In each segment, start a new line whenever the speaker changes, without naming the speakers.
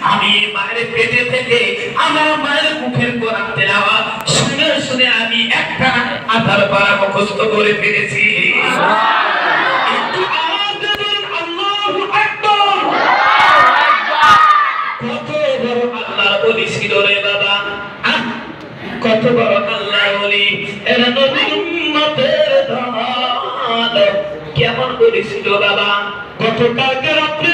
আমি মায়ের পেটে থেকে আমার মায়ের মুখের কোরআন তেলাওয়াত শুনে শুনে আমি একটা আধার পাড়া মুখস্থ করে ফেলেছি। কত বড় আল্লাহ ঢাল কেমন রাত্রে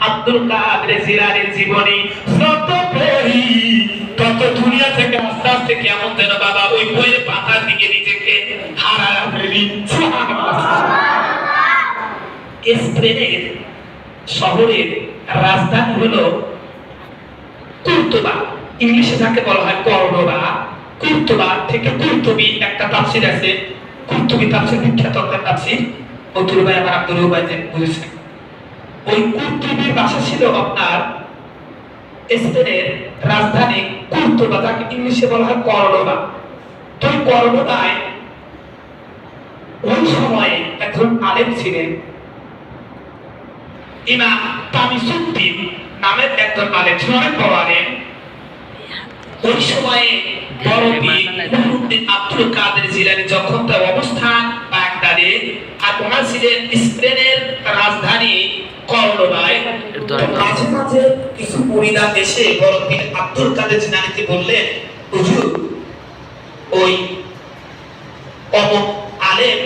আব্দুল কাদের জিলানির জীবনী। যত পড়ি তত দুনিয়া থেকে আস্তে আস্তে কেমন যেন বাবা, ওই বইয়ের পাতার দিকে নিজেকে হারায় ফেলি স্পেনের শহরের রাজধানী হলো কুর্তুবা। ইংলিশে যাকে বলা হয় করডোবা। কুর্তুবা থেকে কুর্তুবি একটা তাফসির আছে। কুর্তুবি তাফসির বিখ্যাত একটা তাফসির। অতুল ভাই, আমার আব্দুল ভাই বুঝেছেন। ওই কুর্তুবির বাসা ছিল আপনার স্পেনের রাজধানী কুর্তুবা, যাকে ইংলিশে বলা হয় করডোবা তো করডোবায় ওই সময়ে একজন আলেম ছিলেন। ইমাম তামিসুদ্দিন নামের একজন আলেম ছিল অনেক বড় আলেম। ওই সময়ে আব্দুল কাদের জিলানী যখন তার অবস্থান বাগদাদে, আর ওনার ছিলেন স্পেনের রাজধানী মাঝে মাঝে কিছু মুরিদা এসে বড় আব্দুল কাদের জিলানীকে বললেন হুজুর ওই অমুক আলেম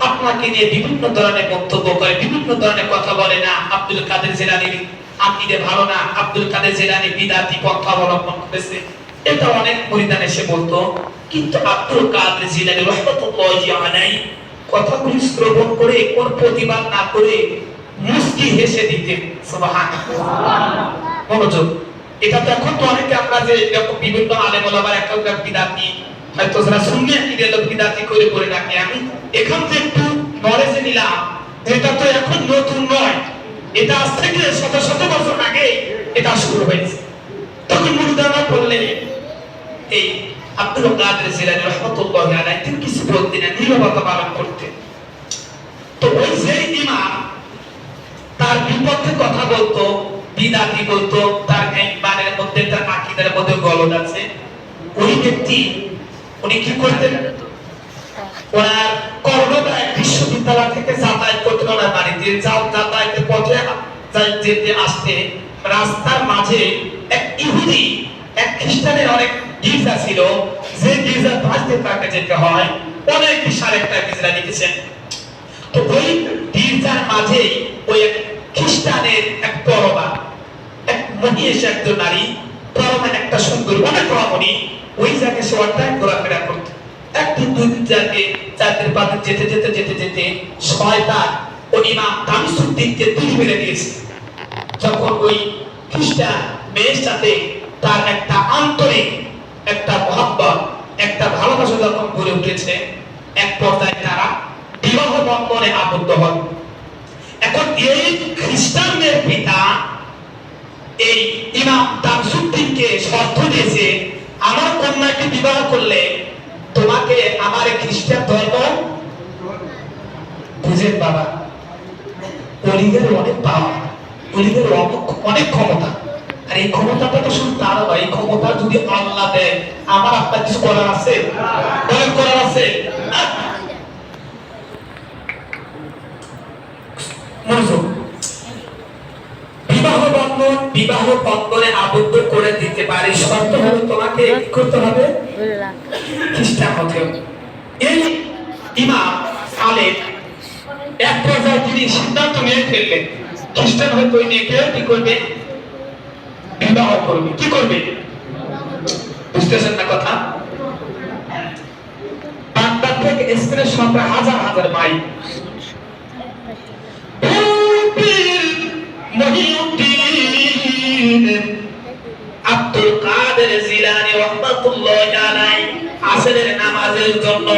আপনাকে নিয়ে বিভিন্ন ধরনের বক্তব্য করে বিভিন্ন ধরনের কথা বলে না আব্দুল কাদের জেলানির আকিদে ভালো না আব্দুল কাদের জেলানি বিদাতি পন্থা অবলম্বন করেছে। এটা অনেক পরিধান এসে বলতো কিন্তু আব্দুল কাদের জেলানি রহমতুল্লাহি কথাগুলি শ্রবণ করে কোন প্রতিবাদ না করে মুস্কি হেসে দিতেন সুবহানাল্লাহ। মনোযোগ। এটা তো এখন তো অনেকে আমরা যে এরকম বিভিন্ন একটা বিদাতি, হয়তো যারা লোক বিদাতি করে করে আমি এখান থেকে একটু নলেজে নিলাম যেটা তো এখন নতুন নয়। এটা আজ থেকে শত শত বছর আগে এটা শুরু হয়েছে। তখন মুরিদানা বললেন, এই আব্দুল কাদের রহমতুল্লাহ তিনি কিছু বলতেন না নীরবতা পালন করতেন। তো ওই যে বিপক্ষে কথা বলতো বিদাতি বলতো, তার ইমানের মধ্যে, তার আকীদার মধ্যে গলদ আছে। ওই ব্যক্তি, উনি কি করতেন? ওনার কর্ণদায় বিশ্ববিদ্যালয় থেকে যাতায়াত করতেন, ওনার বাড়িতে। পথে যেতে, আসতে। রাস্তার মাঝে এক ইহুদি, এক খ্রিস্টানের অনেক গির্জা ছিল। যে গির্জার তাকে যেতে হয়, অনেক বিশাল একটা গির্জা লিখেছেন। তো ওই গির্জার মাঝেই ওই এক খ্রিস্টানের এক পরমা এক মহিষ একজন নারী পরমা একটা সুন্দর অনেক রমণী, ওই জায়গায় সে অধ্যায় ঘোরাফেরা করত। একদিন দুই দিন যাকে চারদিন পাতে যেতে যেতে যেতে যেতে শয়তান ও ইমাম তামিসুদ্দিনকে তুলে মেরে দিয়েছে। যখন ওই খ্রিস্টান মেয়ের সাথে তার একটা আন্তরিক, একটা মহাব্বত, একটা ভালোবাসা যখন গড়ে উঠেছে, এক পর্যায়ে তারা বিবাহ বন্ধনে আবদ্ধ হন। এখন এই খ্রিস্টানদের পিতা, এই ইমাম তামসুদ্দিনকে শর্ত দিয়েছে, আমার কন্যাকে বিবাহ করলে তোমাকে আমার খ্রিস্টান ধর্ম বুঝেন বাবা অলিগের অনেক পাওয়া, অলিগের অনেক ক্ষমতা। আর এই ক্ষমতাটা তো শুধু তার এই ক্ষমতা যদি আল্লাহ দেয়, আমার আপনার কিছু করার আছে? মনোযোগ। বিবাহ বন্ধন, বিবাহ বন্ধনে আবদ্ধ করে দিতে পারে। শর্ত হলো তোমাকে কি করতে হবে? খ্রিস্টান হতে এই ইমাম আলেম এক পর্যায়ে তিনি সিদ্ধান্ত নিয়ে ফেললেন খ্রিস্টান হয়তো ওই মেয়েকে কি করবে? বিবাহ করবে। কি করবে? বুঝতেছেন না কথা? বাগদাদ থেকে স্পেনের সংখ্যা হাজার হাজার মাইল। আব্দুল কাদের জিলানি রহমাতুল্লাহ আলাইহি আসরের নামাজের জন্য